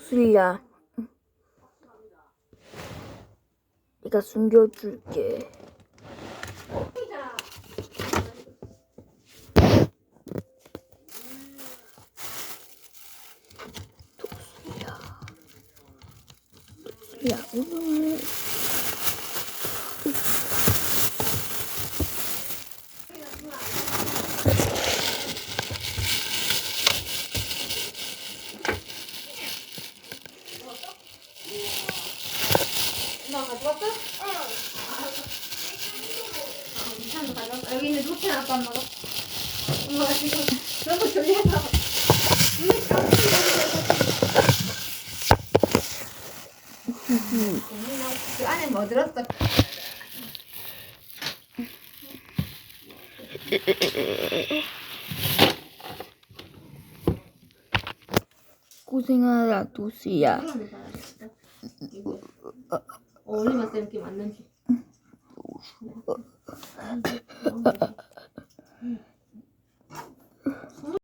수리야. 내가 숨겨줄게. 독수리야. 독수리야, 오늘. 엄마 가져왔어? 응. 괜찮아, 가져왔어. 여기 있는 루틴 아빠 엄마가. 엄마가 지금 너무 졸려서. 눈이 깜짝이야. 그 안에 뭐 들었어? 고생하라, 도수야. 어울리면 쌤 느낌 안 나지? 네.